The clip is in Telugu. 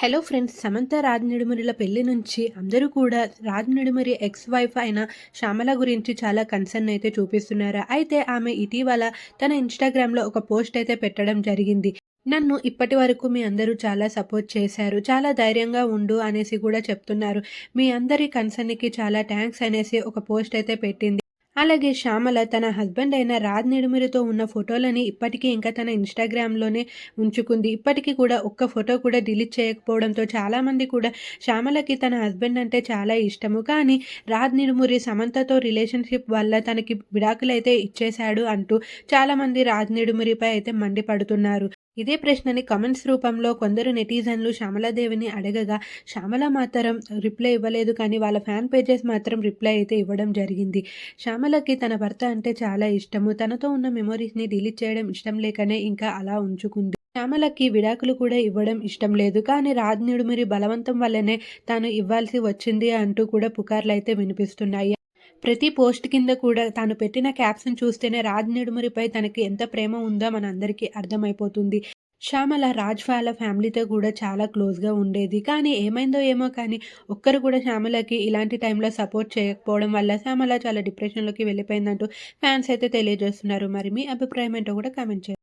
హలో ఫ్రెండ్స్ సమంత రాజ్ పెళ్ళి నుంచి అందరూ కూడా రాజనడుమరి ఎక్స్ వైఫ్ అయిన శ్యామల గురించి చాలా కన్సర్న్ అయితే చూపిస్తున్నారు? అయితే ఆమె ఇటీవల తన ఇన్స్టాగ్రామ్లో ఒక పోస్ట్ అయితే పెట్టడం జరిగింది. నన్ను ఇప్పటి వరకు మీ అందరూ చాలా సపోర్ట్ చేశారు చాలా ధైర్యంగా ఉండు అనేసి కూడా చెప్తున్నారు. మీ అందరి కన్సర్న్కి చాలా థ్యాంక్స్ అనేసి ఒక పోస్ట్ అయితే పెట్టింది. అలాగే శ్యామల తన హస్బెండ్ అయిన రాజ్ నిడుమిరితో ఉన్న ఫోటోలని ఇప్పటికీ ఇంకా తన ఇన్స్టాగ్రామ్లోనే ఉంచుకుంది. ఇప్పటికీ కూడా ఒక్క ఫోటో కూడా డిలీట్ చేయకపోవడంతో చాలామంది కూడా శ్యామలకి తన హస్బెండ్ అంటే చాలా ఇష్టము. కానీ రాజ్ నిడుమురి సమంతతో రిలేషన్షిప్ వల్ల తనకి విడాకులు అయితే ఇచ్చేశాడు అంటూ చాలామంది రాజ్ నిడుమురిపై అయితే మండిపడుతున్నారు. ఇదే ప్రశ్నని కమెంట్స్ రూపంలో కొందరు నెటిజన్లు శ్యామలాదేవిని అడగగా శ్యామల మాత్రం రిప్లై ఇవ్వలేదు కానీ వాళ్ళ ఫ్యాన్ పేజెస్ మాత్రం రిప్లై అయితే ఇవ్వడం జరిగింది. శ్యామలకి తన భర్త అంటే చాలా ఇష్టము. తనతో ఉన్న మెమొరీస్ని డిలీట్ చేయడం ఇష్టం లేకనే ఇంకా అలా ఉంచుకుంది. శ్యామలకి విడాకులు కూడా ఇవ్వడం ఇష్టం లేదు. కానీ రాజ్ నిడుమిరి బలవంతం వల్లనే తాను ఇవ్వాల్సి వచ్చింది అంటూ కూడా పుకార్లు అయితే వినిపిస్తున్నాయి. ప్రతి పోస్ట్ కింద కూడా తాను పెట్టిన క్యాప్షన్ చూస్తేనే రాజ్ నెడుమరిపై తనకి ఎంత ప్రేమ ఉందో మన అందరికీ అర్థమైపోతుంది. శ్యామల రాజ్ వాళ్ళ ఫ్యామిలీతో కూడా చాలా క్లోజ్గా ఉండేది. కానీ ఏమైందో ఏమో కానీ ఒక్కరు కూడా శ్యామలకి ఇలాంటి టైంలో సపోర్ట్ చేయకపోవడం వల్ల శ్యామల చాలా డిప్రెషన్లోకి వెళ్ళిపోయిందంటూ ఫ్యాన్స్ అయితే తెలియజేస్తున్నారు. మరి మీ అభిప్రాయం ఏంటో కూడా కామెంట్ చేయండి.